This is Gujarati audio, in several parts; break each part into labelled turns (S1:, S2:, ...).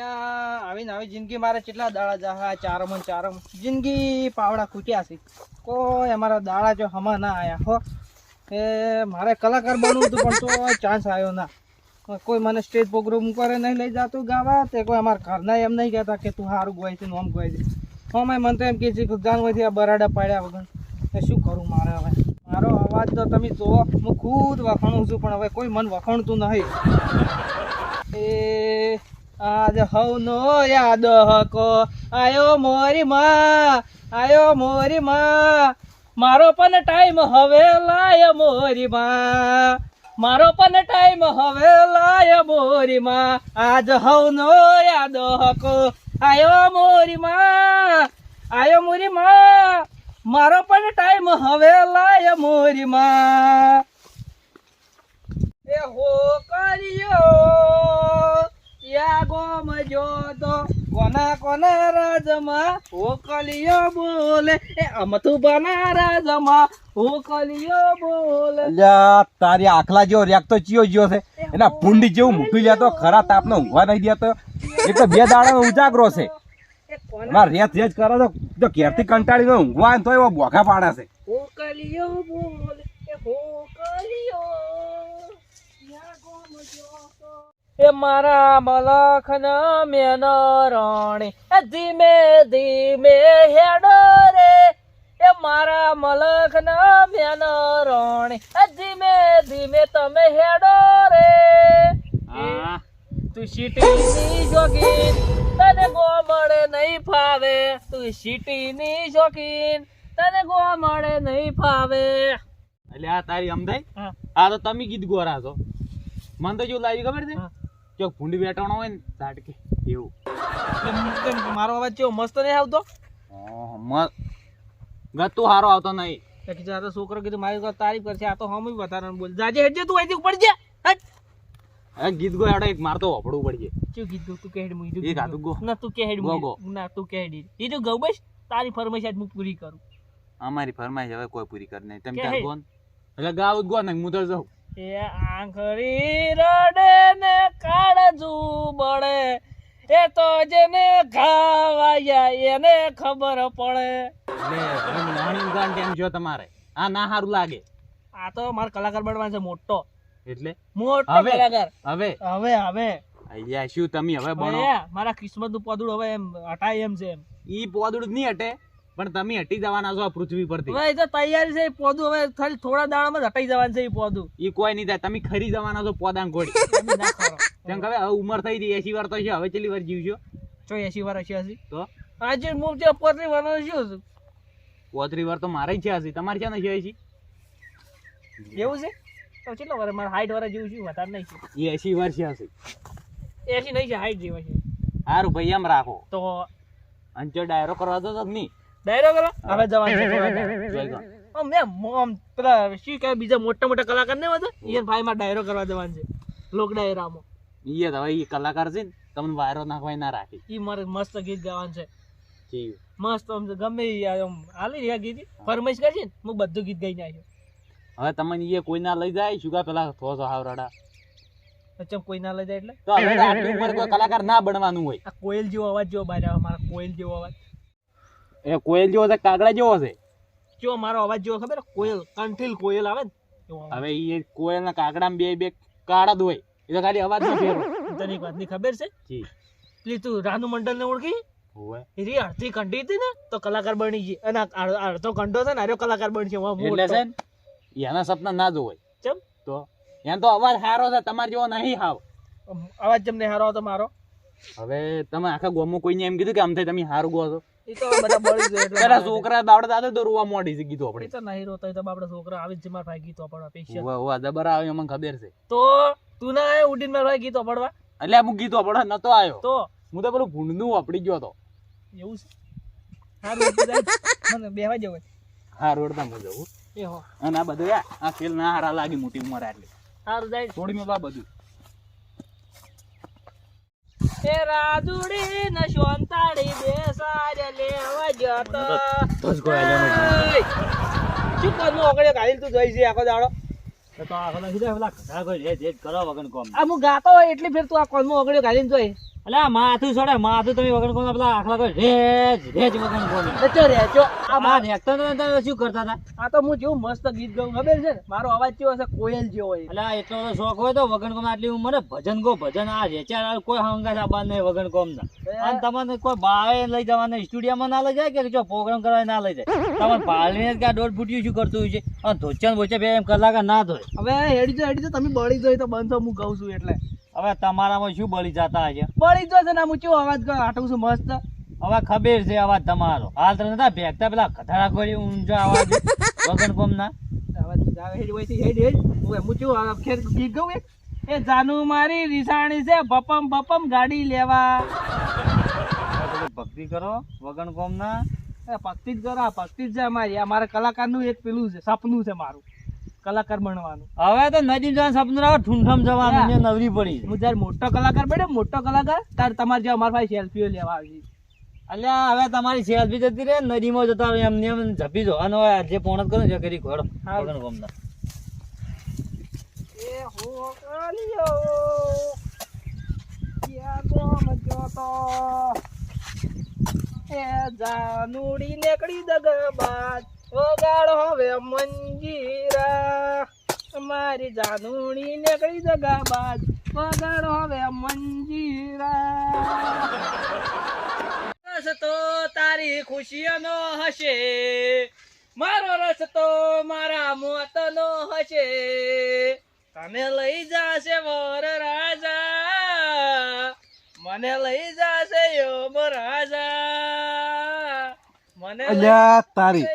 S1: આવી જિંદગી મારે કેટલા દાડા જાહા ચારમ ચારમ. જિંદગી પાવડા ખૂટ્યા છે. કોઈ અમારા દાડા જો હમા ના આયા, હો. એ, મારે કલાકાર બનવું હતું, પણ તો ચાન્સ આવ્યો ના. કોઈ મને સ્ટેજ પ્રોગ્રામ કરે નહીં લઈ જાતું ગાવા, તે કોઈ અમારા ઘરના એમ નહીં કહેતા કે તું સારું ગોય છે નોમ ગવાય છે. હા, મેં, મને તો એમ કહે છે કે જાનમાંથી આ બરાડા પાડ્યા વગર. એ શું કરું મારે હવે? મારો અવાજ તો તમે જુઓ, હું ખુદ વખાણું છું, પણ હવે કોઈ મન વખાણતું નહીં. એ આજ હવનો યાદ હકો. આયો મોરી માં, આયો મોરી માં. મારો પણ ટાઈમ હવે લાય મોરી માં. મારો પણ ટાઈમ હવે લાય મોરી માં. આજ હવનો યાદ હકો. આયો મોરી માં, આયો મોરી માં. મારો પણ ટાઈમ હવે લાય મોરી માં. એ હો કર્યો યા ગોમ જોતો કોના કોના રાજમાં હો બોલે? એ અમથુ બના રાજમાં હો બોલે.
S2: અલ્યા તારી આખલા જેવો રેક તો ચિયો જ્યો છે. એના પુંડી જેવું મૂકી લેતો ખરા તાપનો ઊંઘવા નહીં દેતો. એ તો બે દાડાનો ઉજાગરો છે. એમાં રેત રેત કરે તો જો ઘેરથી કંટાળીને ઊંઘવા તો એવો બોખા પાડે છે.
S1: હો કલિયો બોલે. એ હો કલિયો યા ગોમ જોતો એ મારા મલખન મેન રણી. એ ધીમે ધીમે હેડો રે. એ મારા મલખન મેન રણી. એ ધીમે ધીમે તમે હેડો રે. તું સિટીની શોખીન તને ગોમડે નહીં ફાવે. તું સિટીની શોખીન તને ગોમડે નહીં ફાવે.
S3: એટલે આ તારી અમદાઈ આ તો તમે ગીત ગોરા છો. મને તો જેવું લાગ્યું ખબર છે? કે ભૂંડી બેટાણો હોય ને ઝાટકે. એવું.
S1: મારો અવાજ કેવો મસ્ત નહીં આવતો?
S3: ગતું હારો આવતો નહીં.
S1: તો કીધું છોકરો કીધું મારી તારીફ કરશે. આ તો હમ વધારે બોલ. જાજે હેડજે તું અહીંથી ઉપર જા. હટ.
S3: ગીત ગો હેડો એક મારતો વપડવું પડજે
S1: શું કીધું તું કે હેડ મુઈ
S3: એક હાથું ગો.
S1: ના તું કે હેડ
S3: ગો,
S1: મુઈ ના તું કે હેડ. એ તું ગઉ બસ. તારી ફરમાઈશ આજ હું પૂરી કરું.
S3: અમારી ફરમાઈશ હવે કોઈ પૂરી કરી નહીં. તેમ તાર ગોન? એટલે ગાવ ગો ને હું તો જાઉં.
S1: એ આંખરી રડે ને કાળજું બળે. એ તો જેને ઘાવાયા એને ખબર પડે.
S3: ગાન છો તમારે. આ ના સારું લાગે.
S1: આ તો મારો કલાકાર બનવાનો છે મોટો.
S3: એટલે?
S1: મોટો
S3: હવે?
S1: કલાકાર.
S3: હવે?
S1: હવે હવે.
S3: અહીંયા શું તમે હવે બનો
S1: મારા કિસ્મતનું પદુડ હવે એમ હટાય એમ છે એમ.
S3: ઈ પોદડું જ નહીં હટે. પણ તમે હટી જવાના છો આ પૃથ્વી પરથી.
S1: હવે તો તૈયારી છે પોદું. હવે ખાલી થોડા દાડામાં જ હટાઈ જવાનું છે એ પોદું.
S3: એ કોઈ નહીં થાય. તમે ખરી જવાના છો પોદાન ઘોડી. કેમ કે હવે ઉંમર થઈ ગઈ એસી વાર તો છે. હવે કેટલી વાર જીવશો?
S1: ચો એસી વાર હશે હશે
S3: તો?
S1: આજે મૂળ છે પોતરી વાર શું
S3: પોત્રી વાર તો મારે છે હસી તમારે ક્યાં નથી છે એસી?
S1: એવું છે? તો કેટલો વાર? મારે હાઈટ વાર જીવું છું વધારે નહીં છે.
S3: એ એસી વાર છે હસી
S1: એસી નહીં છે હાઈટ જેવા છે.
S3: સારું ભાઈ એમ રાખો.
S1: તો
S3: અંચો ડાયરો કરવા દો તમને નહીં.
S1: ડાયરો કરો. હવે જવાનું થોડા પેલા શું બીજા મોટા મોટા કલાકાર ને બધા ઈયન ભાઈ માં ડાયરો કરવા જવાનું છે. લોક ડાયરામાં.
S3: તો કલાકાર છે ને તમને વાયરો નાખવાય ના રાખી.
S1: ઈ મારે મસ્ત ગીત ગાવાનું છે. મસ્ત આમ ગમે આમ હાલી રહ્યા ગીત. ફરમાઈશ કરશે ને હું બધું ગીત ગાઈ નાખ્યો
S3: હવે તમને કોઈ ના લઈ જાય શું પેલા થો છો હાવરાડા?
S1: ચમ કોઈ ના લઈ જાય એટલે?
S3: તો હવે આટલી ઉંમરે કોઈ કલાકાર ના બનવાનું હોય.
S1: આ કોયલ જેવો અવાજ જેવો બહાર આવે મારા કોયલ જેવો અવાજ.
S3: એ કોયલ જેવો છે કાગડા જેવો છે.
S1: કેવો મારો અવાજ જેવો ખબર? કોયલ કંઠીલ કોયલ આવે ને?
S3: હવે એ કોયલ ના કાગડા બે બે કાળા દોય એ તો ખાલી અવાજ નો ફેરો
S1: તને એક વાતની ખબર છે?
S3: જી.
S1: પેલી તું રાનુ મંડળ ને ઓળખી એરી અડધી કંઠી હતી ને તો કલાકાર બની ગઈ. અને અડધો કંઠો છે ને આર્યો કલાકાર બની
S3: એટલે છે એના સપના ના જોવાય
S1: ચમ?
S3: તો એમ તો અવાજ સારો છે તમારે જેવો નહીં હાવ.
S1: અવાજ અવાજ જમને હારો હતો મારો?
S3: હવે તમે આખા ગોમો કોઈને એમ કીધું કે આમ થાય તમે સારું ગો છો.
S1: એ તો બધા બળી ગયો એટલે
S3: પેલા છોકરા બાવડા દાદા તો રોવા મોડી છે કીધું આપણે.
S1: તો નહીં રોતો તો આપડે છોકરા આવી જ છે ભાઈ ગીતો પડવા પેશિયલ
S3: હોવા હોવા જબર આવે અમને ખબર છે.
S1: તો તું ના આયો ઉડીને મારા ભાઈ ગીતો પડવા?
S3: એટલે હું ગીતો પડે નતો આવ્યો
S1: તો?
S3: હું તો પેલું ભૂંડનું વાપરી ગયો તો
S1: એવું છે? હારું મને બેહવા જવું
S3: હા રોડ હું જવું.
S1: એ હો.
S3: અને આ બધું આ ખેલ ના હારા લાગી મોટી ઉંમર આટલી.
S1: હારું જાય.
S3: થોડી મેં બધું.
S1: એ રાજુડી ન શોંતાડી બેસાડે લેવા જતો.
S3: તો આલ્યો મને.
S1: ઓય! શું કોનું ઓગળે ગાડી તું જઈ છે આખો દાડો.
S3: તો આખો પેલા કઢા કોઈ રેજ રેજ કરવા વગર કોમ.
S1: આ હું ગાતો હોય એટલી ફેર તું આ કોનું ઓગળે ગાડીને જોઈ.
S4: અલ્યા માથું છોડે માથું તમે વગર કોણ પેલા આખલા કોઈ રેજ રેજ વગર કોણ
S1: એટલે રેચો આ મા-
S4: રેખતા તો તમે શું કરતા હતા?
S1: આ તો હું જેવું મસ્ત ગીત ગાઉં ખબર છે? મારો અવાજ કેવો છે કોયલ જેવો હોય.
S4: અલ્યા એટલો બધો શોખ હોય તો વગર કોમ આટલી ઉંમરે ભજન ગો ભજન આ રેચાર કોઈ હંગા સાબાન નહીં વગર કોમ ના અને તમને કોઈ બાવે લઈ જવાના સ્ટુડિયોમાં ના લઈ જાય કે જો પ્રોગ્રામ કરવા ના લઈ જાય? તમને પાળીને કે આ દોઢ ફૂટ્યું શું કરતું હોય છે? અને ધોચન બોચે બે એમ કલાક ના ધોય.
S1: હવે હેડી જો હેડી જો તમે બળી જોઈ તો બંધ હું ગાઉં છું એટલે.
S4: હવે તમારામાં શું બળી જતા હશે
S1: બળી જો છે ને હું કેવો અવાજ આટલું છું મસ્ત?
S4: હવે ખબર છે અવાજ તમારો. હાલ તો નતા ભેગતા પેલા કથાડા કરી ઊંચો અવાજ વગણ કોમ ના
S1: એ જાનુ મારી રીસાણી છે બપમ બપમ ગાડી લેવા.
S4: ભક્તિ કરો વગણ કોમ ના
S1: એ ભક્તિ જ કરો ભક્તિ જ છે અમારી. અમારા મારા કલાકારનું એક પેલું છે સપનું છે મારું. કલાકાર બનવાનું.
S4: હવે તો નદી જવાનું સપનું આવે ઠૂંઠમ જવાનું ને. નવરી પડી.
S1: હું જયારે મોટો કલાકાર બને મોટો કલાકાર ત્યારે તમારે જે અમારા પાસે સેલ્ફીઓ લેવા આવી.
S4: અલ્યા હવે તમારી સેલ્ફી જતી રહે નદીમાં જતા હોય એમને એમ ઝપી દો અને હવે જે પોણત કરો છે જે કરી ઘોડો.
S1: હારું.
S4: ગમતા
S1: એ હો કાલિયો. ક્યાં ગોમ જોતો એ જાનુડી નીકળી દગબાજ. વગાડો હવે મંજીરા. મારી જાનુણી નીકળી દગબાજ વગાડો હવે મંજીરા. રસ તો તારી ખુશીઓનો હશે. મારો રસ તો મારા મોતનો હશે. તને લઈ જાશે વર રાજા. મને લઈ જાશે યોમ રાજા. મને
S2: તારી.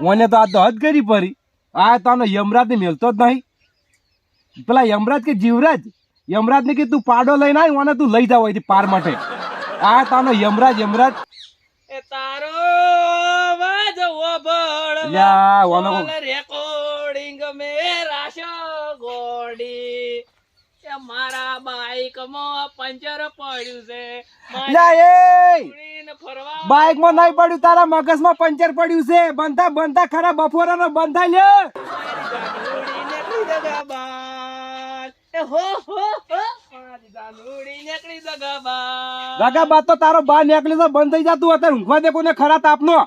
S2: મને તો આ તો હદ કરી પડી. આ તાનો યમરાજ ને મેલતો જ નહીં. પેલા યમરાજ કે જીવરાજ યમરાજ ને કે તું પાડો લઈને આવી મને તું લઈ જાવ અહીંથી પાર માટે. આ તાનો યમરાજ યમરાજ.
S1: એ તારો અવાજ ઓભળવા
S2: અલ્યા, ઓનો કો-
S1: મારા બાઈકમાં પંચર પડ્યું છે.
S2: બાઇકમાં નહીં પડ્યું તારા મગજમાં પંચર પડ્યું છે. બનતા બનતા ખરા બંધા
S1: જગા બાર
S2: રાગા બાદ તો તારો બહાર નીકળી તો બંધ થઈ જતું અત્યારે ઊંઘવા દે કોને ખરા તાપનો.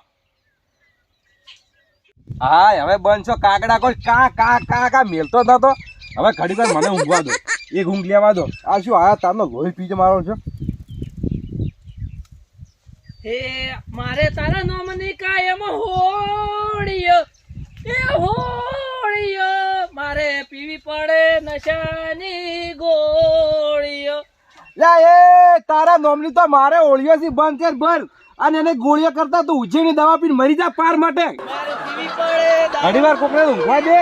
S2: હા હવે બંધ છો. કાકડા કોઈ કા કા કા કા મેલતો નતો. હવે ઘડી મને ઊંઘવા દો. એક ઊંઘ લેવા દો આ શું આ તારનો લોહી પીજ મારો છો?
S1: હે મારે તારા નોમની કાયમ હોળીયો. એ હોળીયો મારે પીવી પડે નશાની ગોળિયો
S2: લા એ તારા નોમની તો મારે ઓળિયો થી બંધ છે બર અને એને ગોળીઓ કરતા તું ઉજેની દવા પીને મરી જા પાર માટે.
S1: મારે પીવી પડે
S2: ઘડી વાર કોકને ઊંઘવા દે.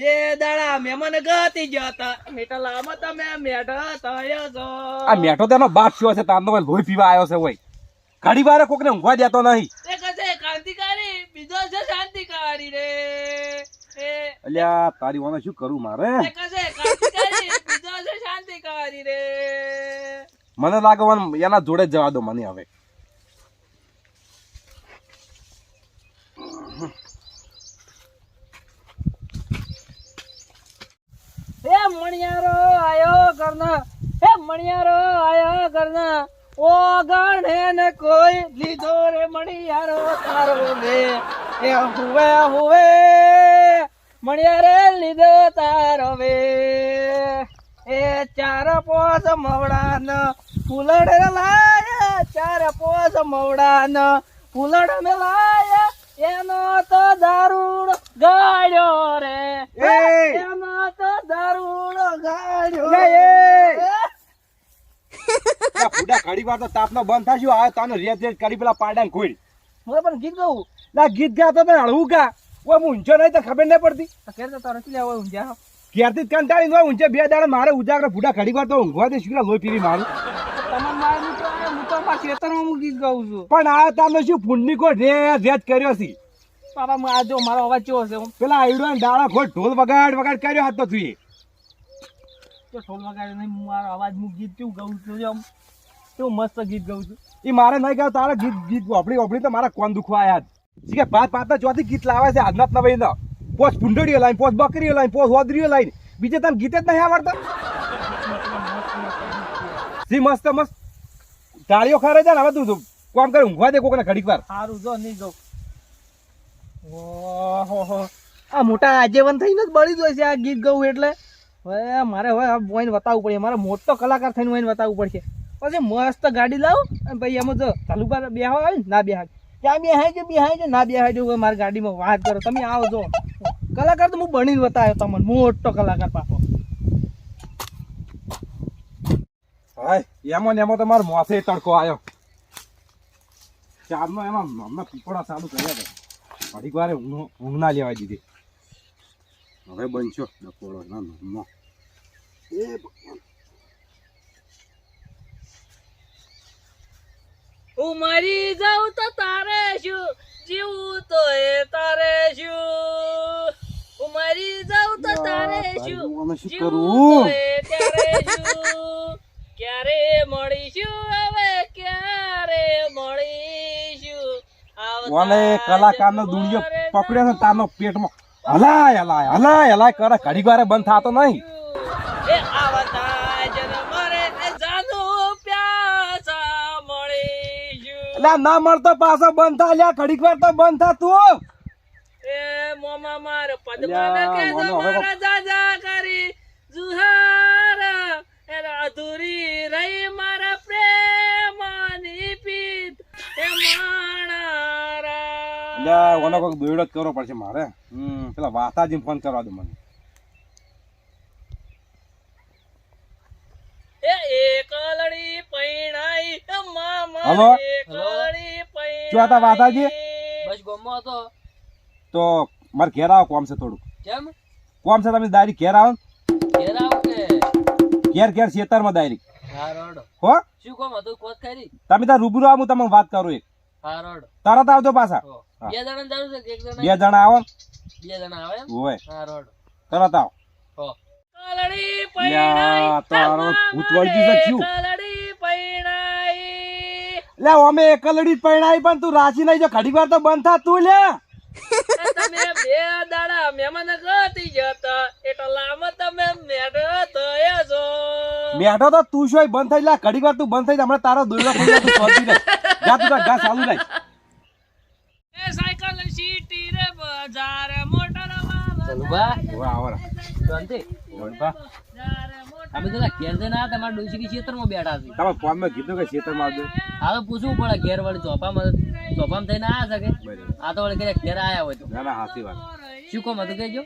S1: બે દાડા મહેમાન ગતી જતા. હેટલામાં તમે મેઢા થયો છો.
S2: આ મેઠો તેનો બાપ થયો છે કોઈ લોહી પીવા આવ્યો છે હોય ઘડી વારે કોકને ઊંઘવા દેતો નહીં.
S1: એ કશે ક્રાંતિકારી બીજો છે શાંતિકારી રે.
S2: અલ્યા તારી વાને શું કરું મારે?
S1: એ કશે ક્રાંતિકારી બીજો છે શાંતિકારી રે.
S2: મને લાગે એના જોડે જ જવા દો મને હવે
S1: હે મણિયારો આયો કરના હે મણિયારો, આયા કરના ઓ ગણે ને કોઈ લીધો રે મણિયારો તારો મે એ હુવે હુવે મણિયારે લીધો તારો વે. એ ચાર પોસ મવડાન ફૂલડ લાય ચાર પોસ મવડાન ફૂલડ મે લાય એનો તો દારૂડ ગાડ્યો રે.
S2: એ!
S1: એનો તો દારૂડ ગાડ્યો
S2: ઘડી વાર તો તાપનો બંધ થશે આ તાનો રેત રેત કરી પેલા પાડાને ખોઈ
S1: હું પણ ગીત ગાઉં.
S2: ના ગીત ગાતો પણ હળવું ગા. ઓય હું ઊંચો નહીં તો ખબર નહીં પડતી.
S1: તો કેર તો તારો શું લેવો
S2: ક્યારથી કંટાળી હોય ઊંચે બે દાડા મારે ઉજાગર ફૂડા ઘડી વાર તો ઊંઘવા દે શું લોહી પીવી મારું.
S1: હું તો આ- હું તો પાછા ખેતરમાં હું ગીત ગાઉં છું.
S2: પણ આ તમે શું ફૂંડની કો રે રેત કર્યો છે?
S1: હું આ જો મારો અવાજ કેવો છે?
S2: પેલા આઈડો ને દાડા ખોટ ઢોલ વગાડ વગાડ કર્યો હાથ તો તું
S1: તો ઢોલ વગાડે નહીં મારો અવાજ હું ગીત કેવું ગાઉં છું જો આમ કેવું મસ્ત ગીત ગાઉં છું.
S2: એ મારે નહીં ગાવ તારા ગીત ગીત વાપરી વાપરી તો મારા કોણ દુખવા આયા છે? કે પાંચ પાત ચોથી ગીત લાવે છે આજના નવાઈ ના. પોસ ભૂંડડીઓ લાઈન પોસ બકરીઓ લાઈન પોસ હોદરીઓ લાઈન. બીજે તને ગીતે જ નહીં આવડતા? જી મસ્ત મસ્ત. તાળીઓ ખરે છે ને હવે તું કોમ કરે ઊંઘવા દે કોકને ઘડીક વાર.
S1: સારું જો નહીં જો ઓહો. આ મોટા આજીવન થઈને જ બળી જાય છે આ ગીત ગવું એટલે. હવે મારે હવે આ બતાવવું પડે. મારે મોટો કલાકાર થઈને બોઈને બતાવવું પડશે. પછી મસ્ત ગાડી લાવું અને પછી એમાં જો તાલુકા બે આવે ને, ના બેહાય. ત્યાં બેહાય છે બેહાય છે, ના બેહાય છે, મારી ગાડીમાં વાત કરો. તમે આવો જો. કલાકાર તો હું બનીને બતાવ્યો તમને. મોટો કલાકાર પાછો
S2: હાય, એમાં ને એમાં તો મારો મોસે તડકો આવ્યો. ચારનો એમાં હમણાં પીપળા ચાલુ કર્યા હતા ઘડીક વારે ઊંઘ ઊંઘ ના લેવા દીધી. હવે બનશો. ડકોળો ના નમો એ
S5: હું મરી જાઉં તો તારે શું? જીવું તો એ તારે શું? હું મરી જાઉં તો તારે શું? જીવું
S2: કરું?
S5: તો એ ત્યારે શું? ક્યારે મળીશું? હવે ક્યારે મળીશું?
S2: ઓલે કલાકારનો દુનિયો પકડ્યો છે તારનો પેટમાં. હલાય હલાય હલાય હલાય કરે. ઘડી વારે બંધ થતો નહીં. ના મળતો પાછો બંધ થા. લ્યા ઘડીક વાર તો બંધ થા તું.
S5: એ મોમા માર
S2: અલ્યા,
S5: કે
S2: મોનો
S5: જાજા કરી જુહાર. એના અધૂરી રહી મારા પ્રેમની
S2: એટલે ઓનો જ કરવો પડશે મારે. પેલા વાતાજી ફોન કરવા દો મને.
S5: એકલડી પૈણાઈ મામા એકલડી પૈણાઈ.
S2: શું હતા વાતાજી?
S5: બસ ગમો હતો.
S2: તો મારે ઘેર આવો કોમ છે થોડું
S5: કેમ?
S2: કોમ છે તમે દારી ઘેર આવો
S5: ઘેર આવ કે?
S2: ઘેર ઘેર ખેતરમાં દારી
S5: હા રોડ.
S2: હો?
S5: શું કોમ હતું? કોત કરી?
S2: તમે તાર રૂબરૂ આવો હું તમને વાત કરું એક.
S5: હા રોડ.
S2: તરત આવજો પાછા.
S5: બે જણા જાવ છે કે એક જણા
S2: બે જણા આવો
S5: બે જણા આવે એમ? હા રોડ.
S2: તરત આવો
S5: હો. કાલડી
S2: લ્યા, તારો ભૂત વળગ્યું છે શું?
S5: કાલડી પૈણાઈ.
S2: લે અમે એકલડી પૈણાઈ પણ તું રાજી નઈ જો. ઘડી વાર તો બંધ થા તું લે.
S5: તમે બે દાડા મહેમાન ગતી જતા. એટલામાં તમે મેઢ થયો છો.
S2: તો તું શું બંધ થઈ લે ઘડી વાર તું બંધ થઈ જા. હમણાં તારો દોયડો થઈ તું શોધી જા તું તાર ચાલુ રાખ.
S5: સાયકલ સીટી રે બજાર મોટર.
S6: અમે તો ઘેર જઈને આ તમારા ડોશી ક્ષેત્રમાં બેઠા છે.
S2: તમે ફોનમાં કીધું કે ખેતરમાં આવજો.
S6: હા તો પૂછવું પડે ઘેર વળી ચોપામાં ચોપામાં થઈને આયા છે આ તો વળી ઘેર આયા હોય તો.
S2: ના ના સાચી વાત.
S6: શું કોમ હતું કહેજો?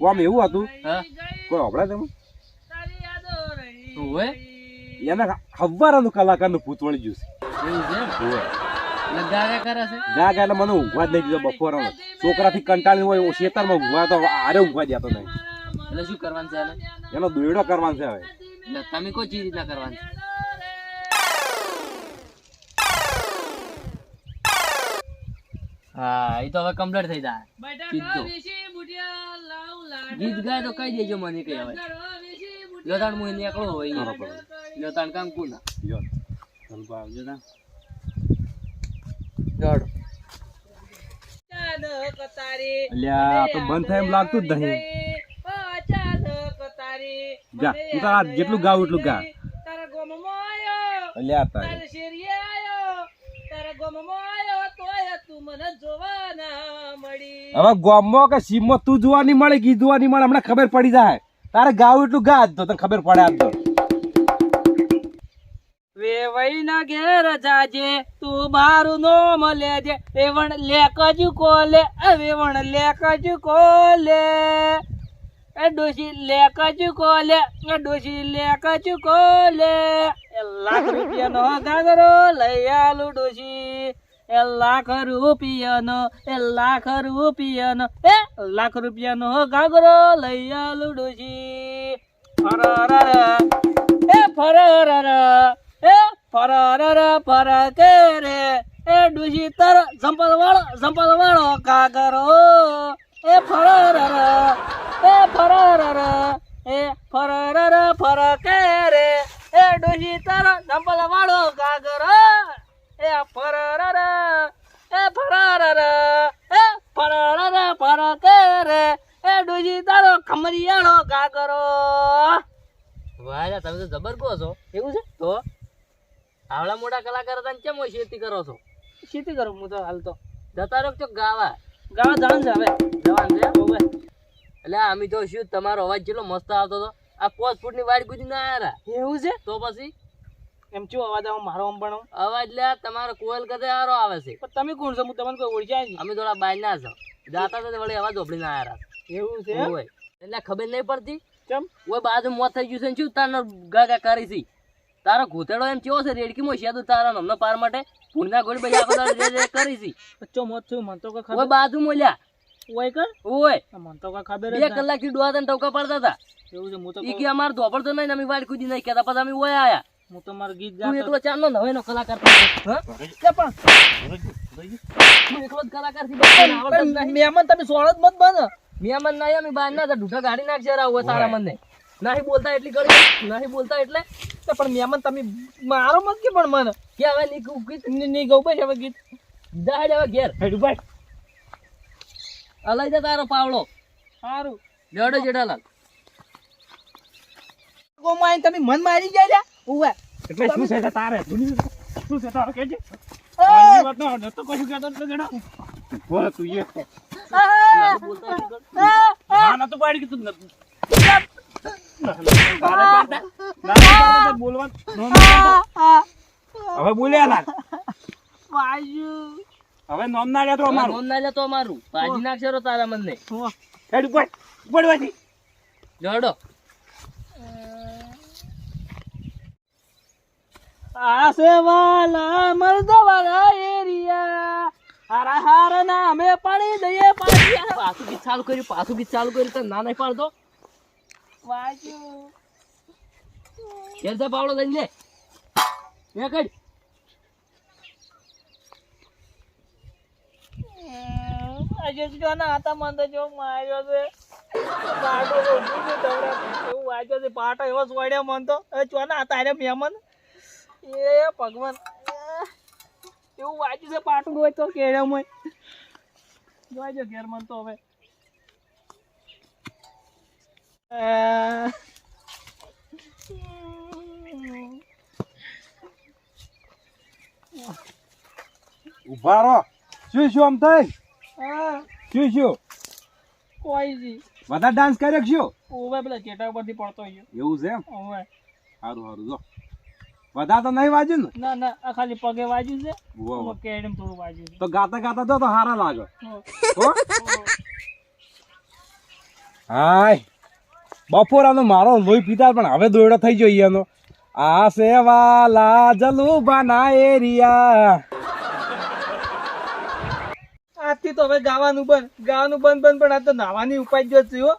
S2: કોમ એવું હતું?
S6: હા.
S2: કોઈ હભળાય તમે
S6: હોય
S2: એને હવારાનું કલાકારનું વળી
S6: એવું છે ગયા
S2: એટલે મને ઊંઘવા જ નહીં દીધો બપોરનો. છોકરાથી કંટાળી હોય ખેતરમાં ઊંઘવા તો આરે ઊંઘવા જતો નહીં
S6: એટલે શું કરવાનું છે એનો
S2: દોયડો કરવાનો છે હવે.
S6: તમે કોઈ ચીજ રીતના કરવાનું છે? હા એ તો હવે કમ્પ્લીટ થઈ જાય. સીધું ગીત ગાય તો કહી દેજો મને કઈ હવે. લતાણ હું નીકળો હોય. લોતાણ કામ કુના?
S2: ના આવજો ને.
S6: દોડ
S2: અલ્યા તો બંધ થાય એમ લાગતું જ નહીં. જા તું તાર જેટલું ગાવ એટલું ગા. અલ્યા તારે.
S5: તારે શેરીએ આયો તારા ગોમમાં આયો તોય તું મને જોવા મળી.
S2: હવે ગોમમાં કે સીમમાં તું જોવાની મળે ગીત જોવા નહીં મળે હમણાં ખબર પડી જાય. તારે ગાવ એટલું ગા તો તને ખબર પડે આજ તો.
S5: વેવઈ ઘેર જાજે, તું મારું નોમ લેજે રેવણ લેકજુ કોલે રેવણ લેકજુ કોલે એ ડોશી લેકજુ કોલે એ ડોશી લેકજુ કોલે એ લાખ રૂપિયાનો ઘાઘરો લઈ આલું ડોશી. એ લાખ રૂપિયાનો, એ લાખ રૂપિયાનો, એ લાખ રૂપિયાનો ગાગરો લઈ આલું ડોશી. ફર એ ફરર એ ફરર ફર કે એ ડુસી તર વાળો કાગરો. એ ફરર એ ફરર એ ફરર ફર કે રે. એ ડુસી તર કાગરો. એ ફરર એ ફરર એ ફરર ફર કે રે. એ ડુસી તારો
S6: વાયરા તમે તો જબર કહો છો.
S1: એવું છે?
S6: તો? આવડા મોટા કલાકાર હતા કેમ હોય ખેતી કરો છો?
S1: ખેતી કરું હું તો હાલ તો.
S6: જતા રહો તો ગાવા?
S1: ગાવા જવાનું છે હવે.
S6: જવાનું છે
S1: હોવે.
S6: એટલે અમે તો શું તમારો અવાજ કેટલો મસ્ત આવતો હતો. આ પાંચ ફૂટની વાડી કૂદી ના આવ્યા
S1: એવું છે?
S6: તો પછી?
S1: એમ ચો અવાજ આવો? મારો આમ પણ
S6: અવાજ લે તમારો કોયલ કદે આરો આવે છે?
S1: પણ તમે કોણ છો? હું તમને કોઈ ઓળખ્યા નહીં
S6: અમે થોડા બાય ના છો. જાતા તો વળી અવાજ ઓપડી ના આવ્યા
S1: એવું છે?
S6: એટલે ખબર નહીં પડતી?
S1: કેમ?
S6: ઓય બાજુ મોત થઈ ગયું છે ને શું તારનો ગાગા કરી છે? તારો ઘૂંટડો એમ કેવો છે રેડકીમાં શેદું તારા નમનો પાર માટે? પૂરના ગોળી બજા આખો દાડો રે રે કરી છી.
S1: બચ્ચો મોત થયું મન તો
S6: ઓય
S1: ખબર
S6: બાજુ મોલ્યા.
S1: ઓય કર.
S6: ઓય.
S1: મન તો કા ખબર
S6: બે
S1: ના.
S6: કલાકથી ડોહા તને ટોકા પડતા હતા.
S1: એવું છે હું તો
S6: ઈ કે અમાર ધોપડ તો નહીં અમે વાડ કુદી નહીં કેતા પછી અમે ઓય આયા.
S1: હું તો માર ગીત
S6: તું
S1: ગાતો.
S6: એકલો નવે નો કલાકાર હા?
S1: કે પણ?
S6: તું એકલો જ કલાકારથી
S1: મહેમાન તમે સોળ જ મત બન.
S6: મહેમાન ના અમે બહાર ના ઢૂઠા ગાડી નાખશે રા હોય તારા મને નહીં બોલતા એટલી કરી નહીં બોલતા એટલે?
S1: તો પણ મહેમાન તમે મારો મત કે પણ મને?
S6: કે હવે નીકળું ગીત
S1: નહીં ગૌ ભાઈ હવે ગીત.
S6: જાહેર હવે ઘેર.
S1: હેડું ભાઈ
S6: અલાઈ જા તારો પાવડો.
S1: સારું.
S6: લેવડો જેઠાલાલ.
S1: ગોમાં આઈને તમે મન મારી જાય લ્યા? ઉવે.
S2: એટલે શું છે તારે? શું છે તારે કેજે! વાત નો નતો કશું કહેતો જણા બોલ તું એ. ના નતો પાડી કે તું નતું બોલવા
S1: આ!
S2: હવે બોલ્યા. હવે ના
S1: મર્દવાળા એરિયા હારા હારા ના અમે પાણી દઈએ પાડિયા
S6: પાછું ગીત ચાલુ કર્યું, પાછું ગીત ચાલુ કર્યું તો ના નહીં પાડતો
S1: વાયુ.
S6: ઘેર જા પાવડો લઈને લે. એ કઈ.
S1: આજે જો ના હતા મને તો જો માર્યો છે. પાટો તો એવું વાંચ્યો છે. પાટો એવો સોડ્યો મન તો. હવે ચો ના હતા અરે મહેમાન. એ ભગવાન. એવું વાંચ્યું છે પાટું હોય તો કેળ્યામાં જોઈજો ઘેર મન તો હવે.
S2: ઊભા રહો. શું શું આમ થઈ? શું શું?
S1: કોઈ જી.
S2: બધા ડાન્સ કરે શું
S1: ઓવે પેલા ચેટા ઉપરથી પડતો ગયો.
S2: એવું છે એમ?
S1: ઓવે
S2: સારું સારું જો. બધા તો નહીં વાજ્યું ને?
S1: ના ના આ ખાલી પગે વાગ્યું છે.
S2: વાહ.
S1: કેડમ થોડું વાગ્યું છે.
S2: તો ગાતા ગાતા જો તો સારા લાગે.
S1: હો.
S2: હાય. બપોરાનો મારો લોહી પીતા પણ હવે દોયડો થઈ ગયો એનો આ સેવાલા જલુબાના એરિયા.
S1: આજથી તો હવે ગાવાનું બંધ. ગાવાનું બંધ બંધ પણ આ તો નાવાની ઉપાય જો થયો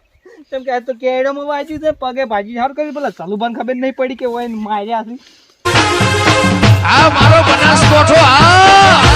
S1: કેમ કે આ તો કેળામાં વાગ્યું છે પગે ભાજી સારું કર્યું પેલા ચાલુ બંધ ખબર નહીં પડી કે હોય માર્યા છે.
S7: આ મારો બનાસકોઠો આ!